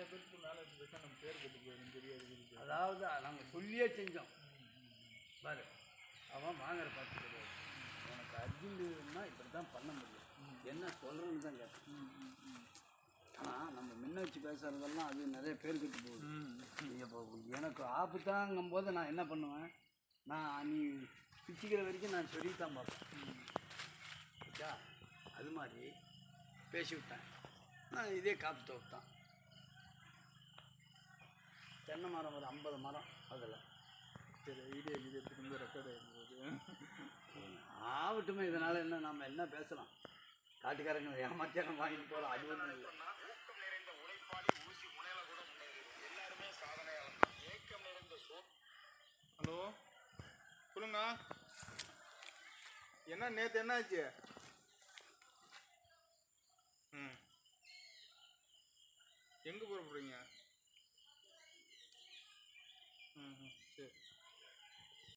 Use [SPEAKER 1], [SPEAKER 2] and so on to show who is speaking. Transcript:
[SPEAKER 1] நிறைய பேருக்கு மேலே இருந்துச்சா நம்ம பேர் கட்டு போயிடும் தெரியாது அதாவது நாங்கள் சொல்லியே செஞ்சோம். பாரு அவன் வாங்குற பார்த்து கிடையாது. உனக்கு அர்ஜென்ட்னா இப்படி தான் பண்ண முடியும். என்ன சொல்கிறேன்னு தான் கேட்டேன். ஆனால் நம்ம முன்ன வச்சு பேசுகிறதெல்லாம் அது நிறைய பேர் கட்டு போகுது. இப்போ எனக்கு ஆபத்தாங்கும் போது நான் என்ன பண்ணுவேன்? நான் நீ பிச்சுக்கிற வரைக்கும் நான் சொல்லி தான் பார்ப்பேன் ஓகே அது மாதிரி பேசி விட்டேன் நான் இதே காப்பு தோப்பு தான் தென்னை மரம் ஒரு ஐம்பது மரம் அதில்.
[SPEAKER 2] சரி வீடியோ இது எடுத்துட்டு வந்து ரெக்கார்ட் ஆகிருந்தது
[SPEAKER 1] ஆகட்டுமே இதனால் என்ன நம்ம என்ன பேசலாம்? காட்டுக்காரங்க ஏமாத்தியாரம் வாங்கிட்டு போகிறோம் அது ஒன்றும் இல்லை.
[SPEAKER 2] ஹலோ? சொல்லுங்க. என்ன நேற்று என்ன ஆச்சு? ம். எங்கே போகிற போகிறீங்க 嗯对。